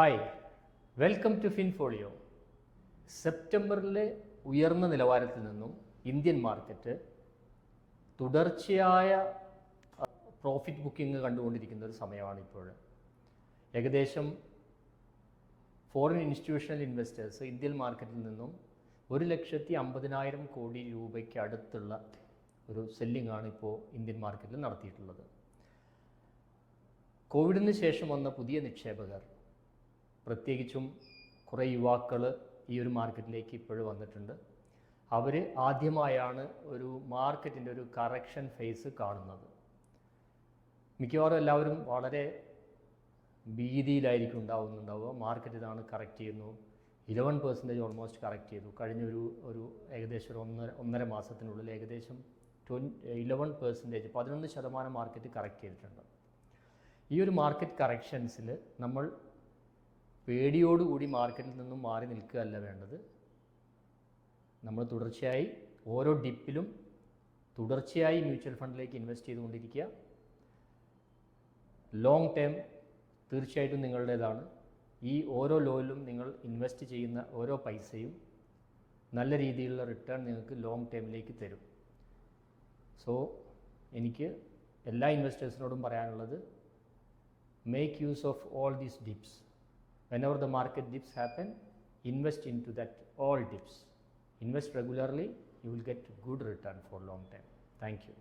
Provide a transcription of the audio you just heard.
Hi welcome to Finfolio സെപ്റ്റംബറിലെ ഉയർന്ന നിലവാരത്തിൽ നിന്നും ഇന്ത്യൻ മാർക്കറ്റ് തുടർച്ചയായ പ്രോഫിറ്റ് ബുക്കിംഗ് കണ്ടുകൊണ്ടിരിക്കുന്ന ഒരു സമയമാണ് ഇപ്പോൾ. ഏകദേശം ഫോറിൻ ഇൻസ്റ്റിറ്റ്യൂഷണൽ ഇൻവെസ്റ്റേഴ്സ് ഇന്ത്യൻ മാർക്കറ്റിൽ നിന്നും ഒരു ലക്ഷത്തി അമ്പതിനായിരം കോടി രൂപയ്ക്ക് അടുത്തുള്ള ഒരു സെല്ലിംഗ് ആണ് ഇപ്പോൾ ഇന്ത്യൻ മാർക്കറ്റിൽ നടത്തിയിട്ടുള്ളത്. കോവിഡിന് ശേഷം വന്ന പുതിയ നിക്ഷേപകർ പ്രത്യേകിച്ചും കുറേ യുവാക്കൾ ഈ ഒരു മാർക്കറ്റിലേക്ക് ഇപ്പോഴും വന്നിട്ടുണ്ട്. അവർ ആദ്യമായാണ് ഒരു മാർക്കറ്റിന്റെ ഒരു കറക്ഷൻ ഫേസ് കാണുന്നത്. മിക്കവാറും എല്ലാവരും വളരെ ഭീതിയിലായിരിക്കും ഉണ്ടാവുന്നുണ്ടാവുക. മാർക്കറ്റ് ഇതാണ് കറക്റ്റ് ചെയ്യുന്നു. ഇലവൻ പെർസെന്റേജ് ഓൾമോസ്റ്റ് കറക്റ്റ് ചെയ്തു കഴിഞ്ഞ ഒരു ഒരു ഏകദേശം ഒരു ഒന്നര ഒന്നര മാസത്തിനുള്ളിൽ ഏകദേശം ട്വൻ ഇലവൻ പെർസെന്റേജ് പതിനൊന്ന് ശതമാനം മാർക്കറ്റ് കറക്റ്റ് ചെയ്തിട്ടുണ്ട്. ഈ ഒരു മാർക്കറ്റ് കറക്ഷൻസിൽ നമ്മൾ പേടിയോടുകൂടി മാർക്കറ്റിൽ നിന്നും മാറി നിൽക്കുകയല്ല വേണ്ടത്. നമ്മൾ തുടർച്ചയായി ഓരോ ഡിപ്പിലും തുടർച്ചയായി മ്യൂച്വൽ ഫണ്ടിലേക്ക് ഇൻവെസ്റ്റ് ചെയ്തുകൊണ്ടിരിക്കുക. ലോങ് ടേം തീർച്ചയായിട്ടും നിങ്ങളുടേതാണ്. ഈ ഓരോ ലോയിലും നിങ്ങൾ ഇൻവെസ്റ്റ് ചെയ്യുന്ന ഓരോ പൈസയും നല്ല രീതിയിലുള്ള റിട്ടേൺ നിങ്ങൾക്ക് ലോങ് ടേമിലേക്ക് തരും. സോ എനിക്ക് എല്ലാ ഇൻവെസ്റ്റേഴ്സിനോടും പറയാനുള്ളത് make use of all these dips. Whenever the market dips happen, invest into that all dips. Invest regularly, you will get good return for long time. Thank you.